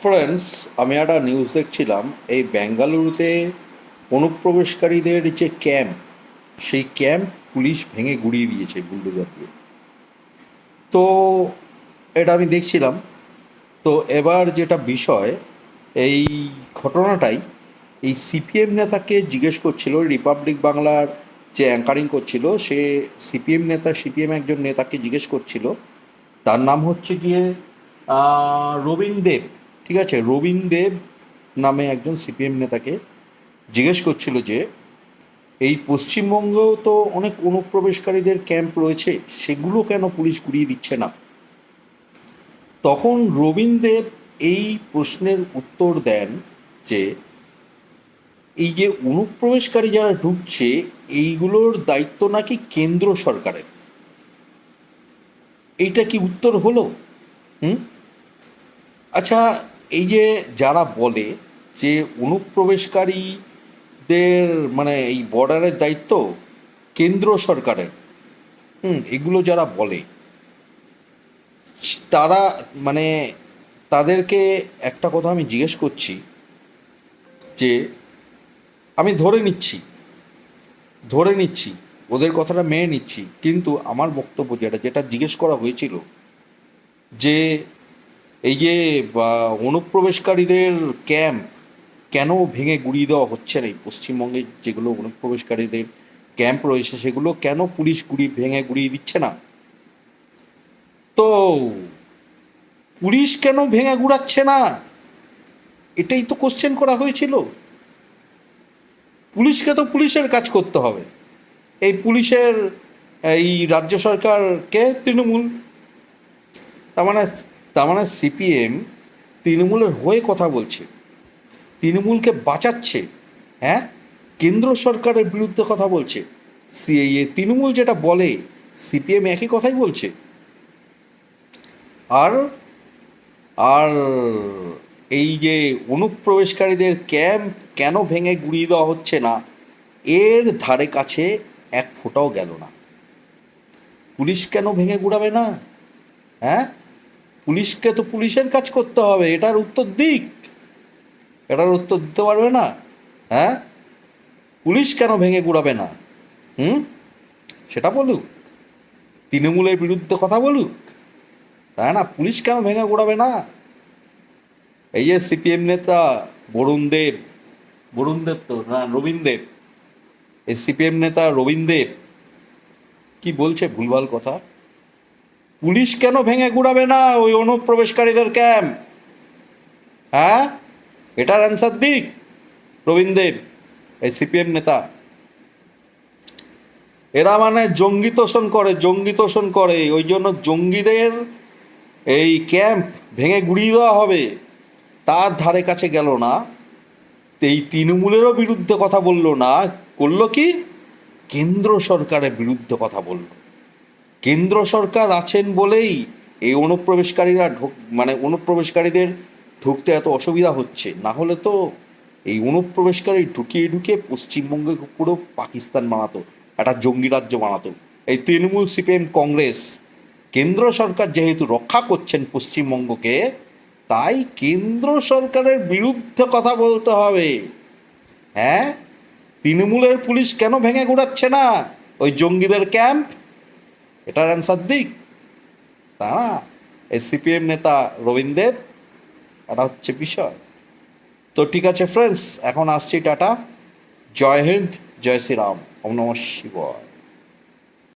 Friends আমি একটা news দেখছিলাম এই বেঙ্গালুরুতে অনুপ্রবেশকারীদের যে ক্যাম্প সেই ক্যাম্প পুলিশ ভেঙে গুড়িয়ে দিয়েছে বুলডোজার দিয়ে। তো এটা আমি দেখছিলাম। তো এবার যেটা বিষয় এই ঘটনাটাই এই সিপিএম নেতাকে জিজ্ঞেস করছিল রিপাবলিক বাংলার যে অ্যাঙ্কারিং করছিল সে সিপিএম নেতা সিপিএম একজন নেতাকে জিজ্ঞেস করছিল তার নাম হচ্ছে গিয়ে আহ, রবীন দেব। ঠিক আছে? রবীন দেব নামে একজন সিপিএম নেতাকে জিজ্ঞেস করছিল যে, এই পশ্চিমবঙ্গেও তো অনেক অনুপ্রবেশকারীদের ক্যাম্প রয়েছে, সেগুলো কেন পুলিশ ঘুরিয়ে দিচ্ছে না? তখন রবীন দেব এই প্রশ্নের উত্তর দেন যে, এই যে অনুপ্রবেশকারী যারা ঢুকছে, এইগুলোর দায়িত্ব নাকি কেন্দ্র সরকারের? এইটা কি উত্তর হলো? হুম? আচ্ছা এই যে যারা বলে যে অনুপ্রবেশকারীদের মানে এই বর্ডারের দায়িত্ব কেন্দ্র সরকারের, হুম, এগুলো যারা বলে, তারা মানে তাদেরকে একটা কথা আমি জিজ্ঞেস করছি যে, আমি ধরে নিচ্ছি ধরে নিচ্ছি, ওদের কথাটা মেনে নিচ্ছি, কিন্তু আমার বক্তব্য যেটা যেটা জিজ্ঞেস করা হয়েছিল যে এই যে অনুপ্রবেশকারীদের ক্যাম্প কেন ভেঙে গুড়িয়ে দেওয়া হচ্ছে না এই পশ্চিমবঙ্গে? যেগুলো অনুপ্রবেশকারীদের ক্যাম্প রয়েছে, সেগুলো কেন পুলিশ গুড়ি, ভেঙে গুড়িয়ে দিচ্ছে না? তো, পুলিশ কেন ভেঙে গুড়াচ্ছে না? এটাই তো কোশ্চেন করা হয়েছিল। পুলিশকে তো পুলিশের কাজ করতে হবে। এই পুলিশের, এই রাজ্য সরকারকে তৃণমূল, তার মানে তার মানে সিপিএম তৃণমূলের হয়ে কথা বলছে। তৃণমূলকে বাঁচাচ্ছে হ্যাঁ? কেন্দ্র সরকারের বিরুদ্ধে কথা বলছে। সি- ইয়ে তৃণমূল যেটা বলে, সিপিএম একই কথাই বলছে। আর আর এই যে অনুপ্রবেশকারীদের ক্যাম্প কেন ভেঙে গুড়িয়ে দেওয়া হচ্ছে না, এর ধারে কাছে এক ফোঁটাও গেল না। পুলিশ কেন ভেঙে গুড়াবে না হ্যাঁ? পুলিশকে তো পুলিশের কাজ করতে হবে, এটার উত্তর দিক। এটার উত্তর দিতে পারবে না হ্যাঁ? পুলিশ কেন ভেঙে গুড়াবে না? হুম? সেটা বলুক। তৃণমূলের বিরুদ্ধে কথা বলুক। তাই না? পুলিশ কেন ভেঙে গুড়াবে না? এই যে সিপিএম নেতা বরুণ দেব বরুণ দেব তো না, রবীন দেব। এই সিপিএম নেতা রবীন দেব, কি বলছে ভুলভাল কথা? পুলিশ কেন ভেঙে গুড়াবে না ওই অনুপ্রবেশকারীদের ক্যাম্প? হ্যাঁ? এটার অ্যান্সার দিক রবীন দেব এই সিপিএম নেতা। এরা মানে জঙ্গি তোষণ করে, জঙ্গি তোষণ করে, ওই জন্য জঙ্গিদের এই ক্যাম্প ভেঙে গুড়িয়ে দেওয়া হবে। তার ধারে কাছে গেল না এই তৃণমূলেরও বিরুদ্ধে কথা বলল না, করল কি? কেন্দ্র সরকারের বিরুদ্ধে কথা বলল। কেন্দ্র সরকার আছেন বলেই এই অনুপ্রবেশকারীরা ঢোক মানে অনুপ্রবেশকারীদের ঢুকতে এত অসুবিধা হচ্ছে। না হলে তো এই অনুপ্রবেশকারী ঢুকিয়ে ঢুকিয়ে পশ্চিমবঙ্গে পুরো পাকিস্তান বানাতো, একটা জঙ্গি রাজ্য বানাতো। এই তৃণমূল সিপিএম কংগ্রেস, কেন্দ্র সরকার যেহেতু রক্ষা করছেন পশ্চিমবঙ্গকে, তাই কেন্দ্র সরকারের বিরুদ্ধে কথা বলতে হবে। হ্যাঁ? তৃণমূলের পুলিশ কেন ভেঙে ঘুরাচ্ছে না? ওই জঙ্গিদের ক্যাম্প এটার অ্যান্সার দিক। তা না, এই সিপিএম নেতা রবীন্দ্রের এটা হচ্ছে বিষয়। তো ঠিক আছে ফ্রেন্ডস এখন আসছি টাটা। জয় হিন্দ, জয় শ্রীরাম, ওম নম শিবায়।